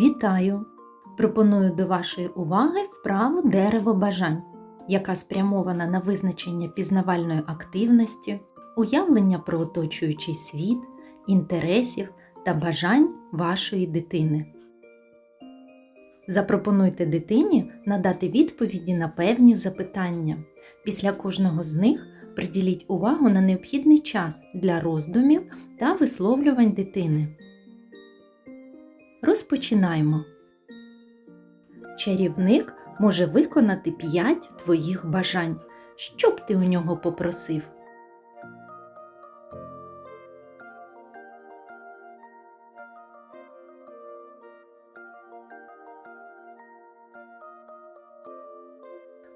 Вітаю! Пропоную до вашої уваги вправу дерево бажань, яка спрямована на визначення пізнавальної активності, уявлення про оточуючий світ, інтересів та бажань вашої дитини. Запропонуйте дитині надати відповіді на певні запитання. Після кожного з них приділіть увагу на необхідний час для роздумів та висловлювань дитини. Розпочинаємо. Чарівник може виконати 5 твоїх бажань. Що б ти у нього попросив?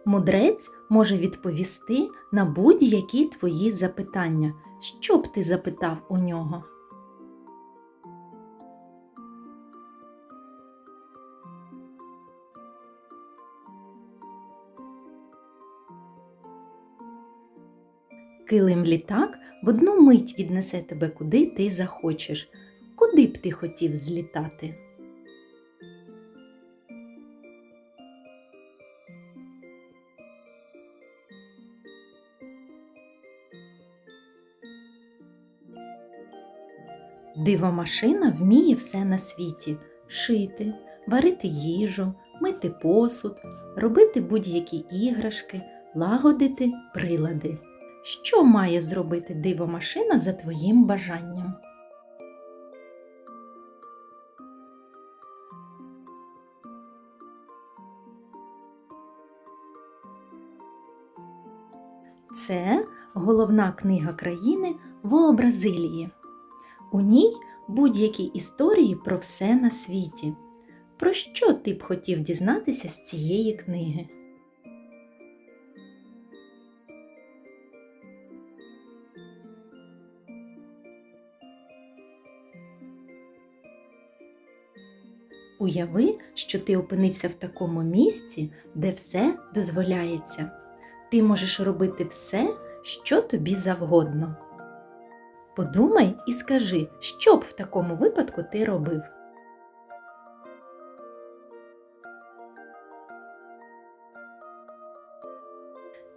Мудрець може відповісти на будь-які твої запитання. Що б ти запитав у нього? Килим літак в одну мить віднесе тебе куди ти захочеш. Куди б ти хотів злітати? Дивомашина вміє все на світі шити, варити їжу, мити посуд, робити будь-які іграшки, лагодити прилади. Що має зробити дивомашина за твоїм бажанням? Це головна книга країни Вообразилії. У ній будь-які історії про все на світі. Про що ти б хотів дізнатися з цієї книги? Уяви, що ти опинився в такому місці, де все дозволяється. Ти можеш робити все, що тобі завгодно. Подумай і скажи, що б в такому випадку ти робив.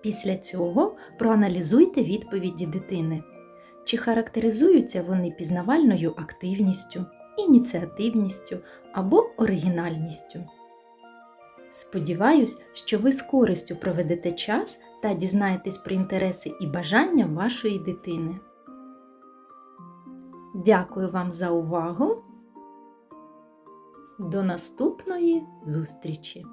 Після цього проаналізуйте відповіді дитини. Чи характеризуються вони пізнавальною активністю, ініціативністю або оригінальністю. Сподіваюсь, що ви з користю проведете час та дізнаєтесь про інтереси і бажання вашої дитини. Дякую вам за увагу. До наступної зустрічі!